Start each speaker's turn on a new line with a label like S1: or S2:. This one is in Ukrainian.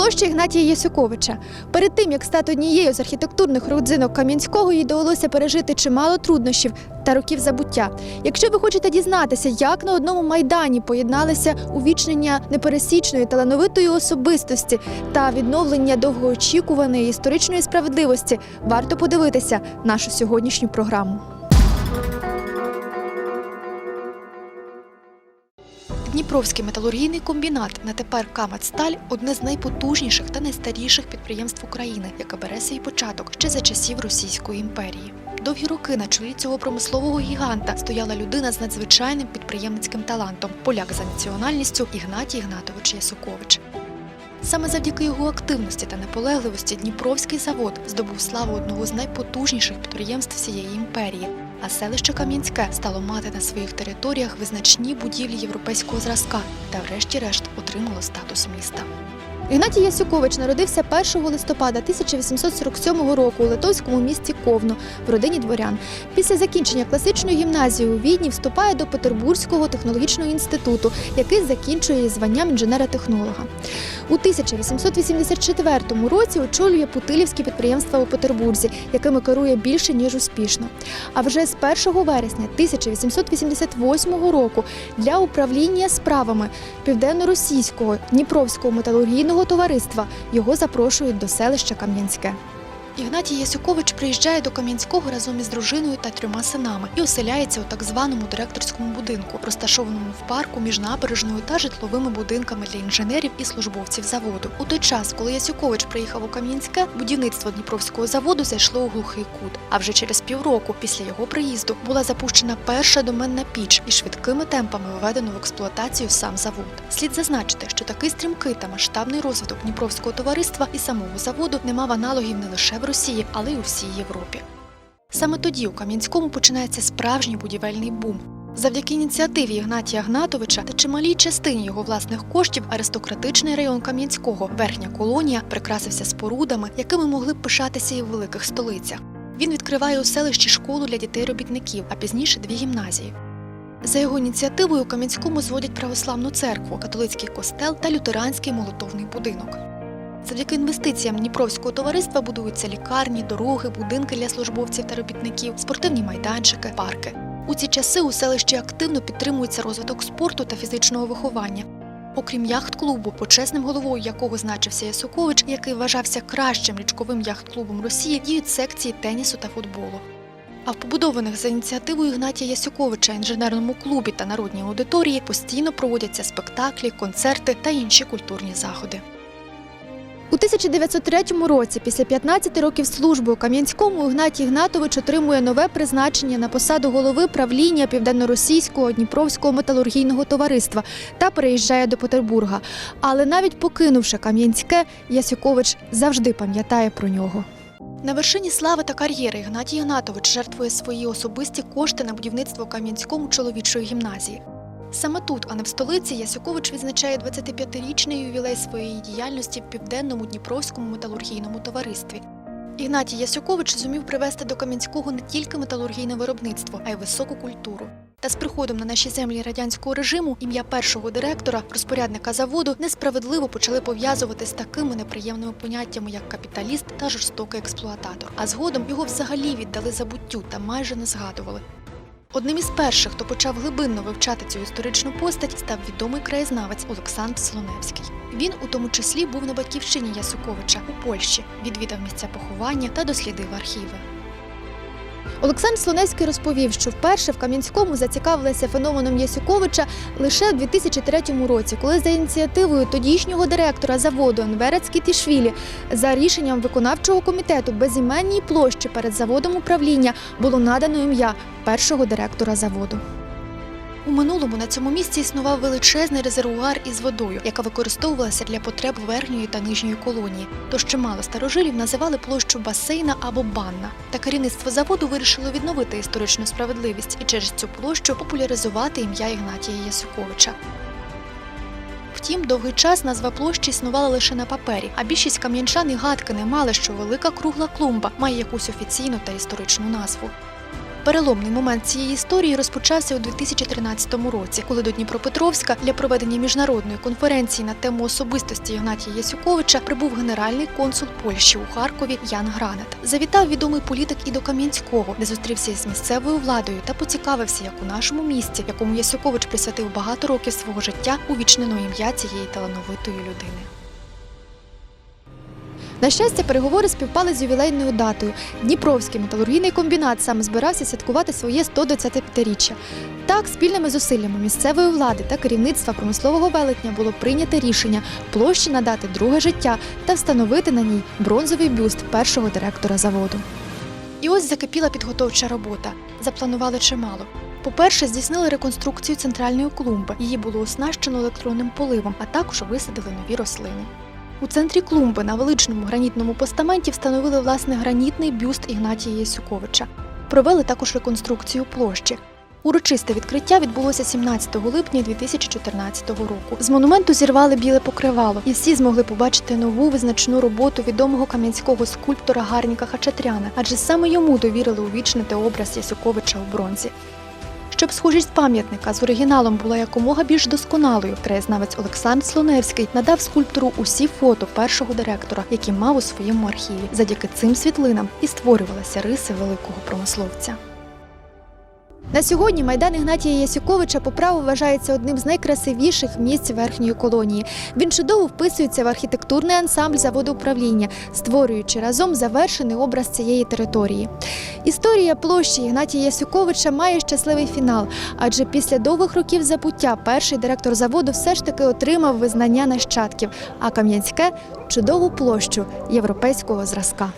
S1: Площа Ігнатія Єсюковича. Перед тим як стати однією з архітектурних родзинок Кам'янського, їй довелося пережити чимало труднощів та років забуття. Якщо ви хочете дізнатися, як на одному майдані поєдналися увічнення непересічної талановитої особистості та відновлення довгоочікуваної історичної справедливості, варто подивитися нашу сьогоднішню програму. Дніпровський металургійний комбінат на тепер Камацсталь одне з найпотужніших та найстаріших підприємств України, яке бере свій початок ще за часів Російської імперії. Довгі роки на чолі цього промислового гіганта стояла людина з надзвичайним підприємницьким талантом, поляк за національністю Ігнатій Ігнатович Ясукович. Саме завдяки його активності та наполегливості Дніпровський завод здобув славу одного з найпотужніших підприємств всієї імперії. А селище Кам'янське стало мати на своїх територіях визначні будівлі європейського зразка та, врешті-решт, отримало статус міста. Ігнатій Ясюкович народився 1 листопада 1847 року у литовському місті Ковно в родині дворян. Після закінчення класичної гімназії у Відні вступає до Петербурзького технологічного інституту, який закінчує званням інженера-технолога. У 1884 році очолює Путилівські підприємства у Петербурзі, якими керує більше ніж успішно. А вже з 1 вересня 1888 року для управління справами південно-російського Дніпровського металургійного товариства його запрошують до селища Кам'янське. Ігнатій Ясюкович приїжджає до Кам'янського разом із дружиною та трьома синами і оселяється у так званому директорському будинку, розташованому в парку між набережною та житловими будинками для інженерів і службовців заводу. У той час, коли Ясюкович приїхав у Кам'янське, будівництво Дніпровського заводу зайшло у глухий кут. А вже через півроку після його приїзду була запущена перша доменна піч і швидкими темпами введено в експлуатацію сам завод. Слід зазначити, що такий стрімкий та масштабний розвиток Дніпровського товариства і самого заводу не мав аналогів не лише в Росії, але й у всій Європі. Саме тоді у Кам'янському починається справжній будівельний бум. Завдяки ініціативі Ігнатія Гнатовича та чималій частині його власних коштів аристократичний район Кам'янського, верхня колонія, прикрасився спорудами, якими могли б пишатися і в великих столицях. Він відкриває у селищі школу для дітей-робітників, а пізніше дві гімназії. За його ініціативою у Кам'янському зводять православну церкву, католицький костел та лютеранський молитовний будинок. Завдяки інвестиціям Дніпровського товариства будуються лікарні, дороги, будинки для службовців та робітників, спортивні майданчики, парки. У ці часи у селищі активно підтримується розвиток спорту та фізичного виховання. Окрім яхт-клубу, почесним головою якого значився Ясукович, який вважався кращим річковим яхт-клубом Росії, діють секції тенісу та футболу. А в побудованих за ініціативою Ігнатія Ясюковича інженерному клубі та народній аудиторії постійно проводяться спектаклі, концерти та інші культурні заходи. У 1903 році, після 15 років служби у Кам'янському, Ігнатій Ігнатович отримує нове призначення на посаду голови правління Південно-Російського Дніпровського металургійного товариства та переїжджає до Петербурга. Але навіть покинувши Кам'янське, Ясюкович завжди пам'ятає про нього. На вершині слави та кар'єри Ігнатій Ігнатович жертвує свої особисті кошти на будівництво Кам'янському чоловічої гімназії. Саме тут, а не в столиці, Ясюкович відзначає 25-річний ювілей своєї діяльності в південному Дніпровському металургійному товаристві. Ігнатій Ясюкович зумів привести до Кам'янського не тільки металургійне виробництво, а й високу культуру. Та з приходом на наші землі радянського режиму ім'я першого директора, розпорядника заводу, несправедливо почали пов'язувати з такими неприємними поняттями, як капіталіст та жорстокий експлуататор. А згодом його взагалі віддали забуттю та майже не згадували. Одним із перших, хто почав глибинно вивчати цю історичну постать, став відомий краєзнавець Олександр Слоневський. Він у тому числі був на батьківщині Ясуковича у Польщі, відвідав місця поховання та дослідив архіви. Олександр Слоневський розповів, що вперше в Кам'янському зацікавилися феноменом Ясюковича лише у 2003 році, коли за ініціативою тодішнього директора заводу Анверець Тішвілі за рішенням виконавчого комітету безіменній площі перед заводом управління було надано ім'я першого директора заводу. У минулому на цьому місці існував величезний резервуар із водою, яка використовувалася для потреб верхньої та нижньої колонії. Тож чимало старожилів називали площу басейна або банна. Та керівництво заводу вирішило відновити історичну справедливість і через цю площу популяризувати ім'я Ігнатія Ясюковича. Втім, довгий час назва площі існувала лише на папері, а більшість кам'янчан і гадки не мали, що велика кругла клумба має якусь офіційну та історичну назву. Переломний момент цієї історії розпочався у 2013 році, коли до Дніпропетровська для проведення міжнародної конференції на тему особистості Ігнатія Ясюковича прибув генеральний консул Польщі у Харкові Ян Гранат. Завітав відомий політик і до Кам'янського, де зустрівся із місцевою владою та поцікавився, як у нашому місті, якому Ясюкович присвятив багато років свого життя, увічнено ім'я цієї талановитої людини. На щастя, переговори співпали з ювілейною датою. Дніпровський металургійний комбінат саме збирався святкувати своє 125-річчя. Так, спільними зусиллями місцевої влади та керівництва промислового велетня було прийнято рішення площі надати друге життя та встановити на ній бронзовий бюст першого директора заводу. І ось закипіла підготовча робота. Запланували чимало. По-перше, здійснили реконструкцію центральної клумби. Її було оснащено електронним поливом, а також висадили нові рослини. У центрі клумби на величному гранітному постаменті встановили власне гранітний бюст Ігнатія Єсюковича. Провели також реконструкцію площі. Урочисте відкриття відбулося 17 липня 2014 року. З монументу зірвали біле покривало, і всі змогли побачити нову визначну роботу відомого кам'янського скульптора Гарніка Хачатряна, адже саме йому довірили увічнити образ Ясюковича у бронзі. Щоб схожість пам'ятника з оригіналом була якомога більш досконалою, краєзнавець Олександр Слоневський надав скульптору усі фото першого директора, які мав у своєму архіві. Завдяки цим світлинам і створювалися риси великого промисловця. На сьогодні майдан Ігнатія Ясюковича по праву вважається одним з найкрасивіших місць верхньої колонії. Він чудово вписується в архітектурний ансамбль заводу управління, створюючи разом завершений образ цієї території. Історія площі Ігнатія Ясюковича має щасливий фінал, адже після довгих років забуття перший директор заводу все ж таки отримав визнання нащадків, а Кам'янське чудову площу європейського зразка.